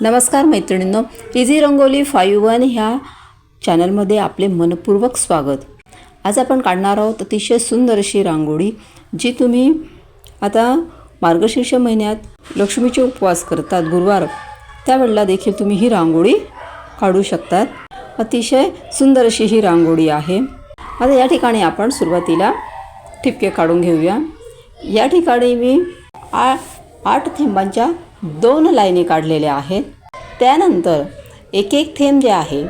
नमस्कार मैत्रिणींनो easy rangoli five one ह्या चॅनलमध्ये आपले मनपूर्वक स्वागत. आज आपण काढणार आहोत अतिशय सुंदर अशी रांगोळी जी तुम्ही आता मार्गशीर्ष महिन्यात लक्ष्मीचे उपवास करतात गुरुवार. त्यावेळेला देखील तुम्ही ही रांगोळी काढू शकतात. अतिशय सुंदर अशी ही रांगोळी आहे. आता या ठिकाणी आपण सुरुवातीला ठिपके काढून घेऊया. या ठिकाणी मी आ आठ थेंबांच्या दोन लाईनी काढलेल्या आहेत. त्यानंतर एक एक थेंब जे आहे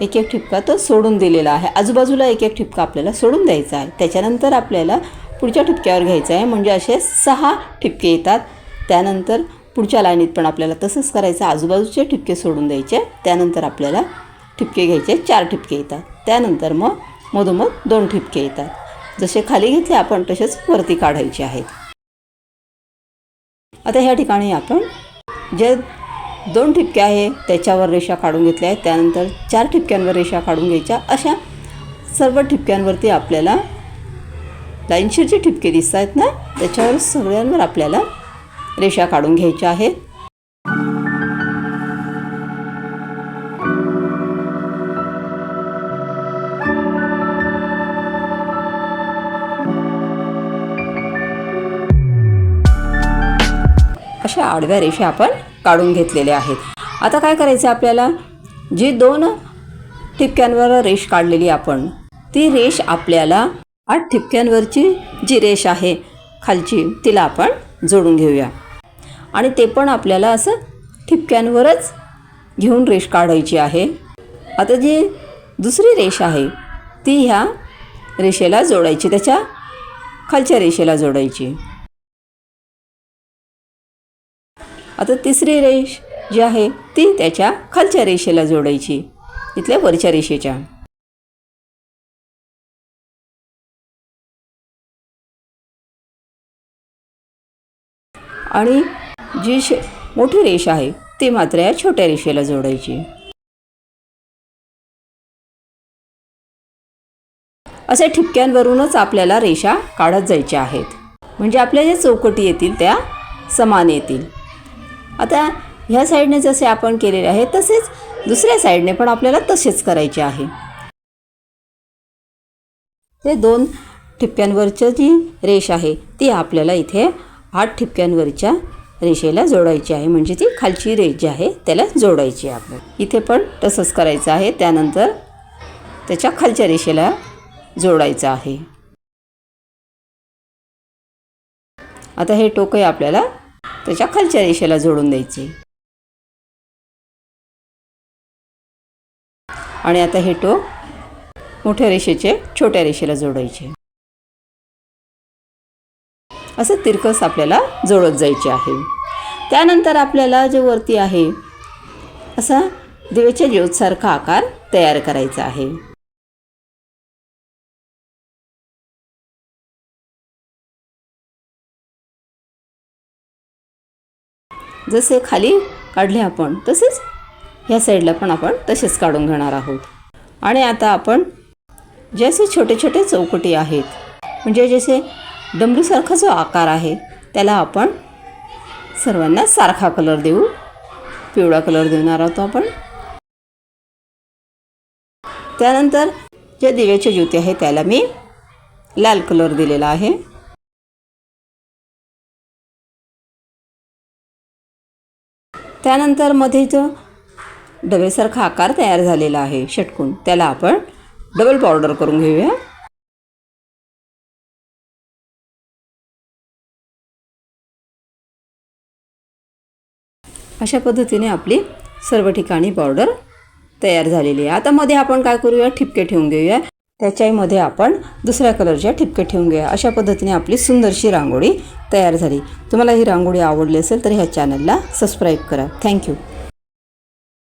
एक एक ठिपका तो सोडून दिलेला आहे. आजूबाजूला एक एक ठिपका आपल्याला सोडून द्यायचा आहे. त्याच्यानंतर आपल्याला पुढच्या ठिपक्यावर घ्यायचं आहे. म्हणजे असे सहा ठिपके येतात. त्यानंतर पुढच्या लाईनीत पण आपल्याला तसंच करायचं आजूबाजूचे ठिपके सोडून द्यायचे. त्यानंतर आपल्याला ठिपके घ्यायचे चार ठिपके येतात. त्यानंतर मग मधोमध दोन ठिपके येतात. जसे खाली घेतले आपण तसेच वरती काढायचे आहेत. आता ह्या ठिकाणी आपण जे दोन ठिपके आहे त्याच्यावर रेषा काढून घेतल्या आहेत. त्यानंतर चार ठिपक्यांवर रेषा काढून घ्यायच्या. अशा सर्व ठिपक्यांवरती आपल्याला लाईनशीरचे ठिपके दिसत आहेत ना? त्याच्यावर सगळ्यांवर आपल्याला रेषा काढून घ्यायच्या आहेत. अशा आडव्या रेषा आपण काढून घेतलेल्या आहेत. आता काय करायचं आपल्याला? जी दोन ठिपक्यांवर रेष काढलेली आपण ती रेष आपल्याला आठ ठिपक्यांवरची जी रेष आहे खालची तिला आपण जोडून घेऊया. आणि ते पण आपल्याला असं ठिपक्यांवरच घेऊन रेष काढायची आहे. आता जी दुसरी रेष आहे ती ह्या रेषेला जोडायची त्याच्या खालच्या रेषेला जोडायची. आता तिसरी रेष जी आहे ती त्याच्या खालच्या रेषेला जोडायची. इथल्या वरच्या रेषेच्या. आणि जी शे मोठी रेष आहे ती मात्र या छोट्या रेषेला जोडायची. अशा ठिपक्यांवरूनच आपल्याला रेषा काढत जायच्या आहेत. म्हणजे आपल्या ज्या चौकटी येतील त्या समान येतील. आता ह्या साईडने जसे आपण केलेले आहे तसेच दुसऱ्या साईडने पण आपल्याला तसेच करायचे आहे. ते दोन ठिपक्यांवरचं जी रेष आहे ती आपल्याला इथे आठ ठिपक्यांवरच्या रेषेला जोडायची आहे. म्हणजे ती खालची रेष जी आहे त्याला जोडायची आहे आपण इथे पण तसंच करायचं आहे. त्यानंतर त्याच्या खालच्या रेषेला जोडायचं आहे. आता हे टोकही आपल्याला त्याच्या खालच्या रेषेला जोडून द्यायचे. आणि आता हे टोक मोठ्या रेषेचे छोट्या रेषेला जोडायचे. असं तिरकस आपल्याला जोडत जायचे आहे. त्यानंतर आपल्याला जे वरती आहे असा दिवेच्या ज्योतसारखा आकार तयार करायचा आहे. जसे खाली काढले आपण तसेच ह्या साईडला पण आपण तसेच काढून घेणार आहोत. आणि आता आपण जसे छोटे छोटे चौकटी आहेत म्हणजे जसे डमरूसारखा जो आकार आहे त्याला आपण सर्वांना सारखा कलर देऊ पिवळा कलर देणार आहोत आपण. त्यानंतर जे दिव्याची ज्योती आहे त्याला मी लाल कलर दिलेला आहे. त्यानंतरमध्ये जो डबेसारखा आकार तयार झालेला आहे. षटकून. त्याला आपण डबल पावडर करून घेऊया. अशा पद्धतीने आपली सर्व ठिकाणी बॉर्डर तयार झालेली आहे. आता मध्ये आपण काय करूया? ठिपके ठेवून घेऊया. त्याच्यामध्ये आपण दुसऱ्या कलरच्या ठिपके ठेवून घ्या अशा पद्धतीने आपली सुंदरशी रांगोळी तयार झाली. तुम्हाला ही रांगोळी आवडली असेल तर ह्या चॅनलला सबस्क्राईब करा. थँक्यू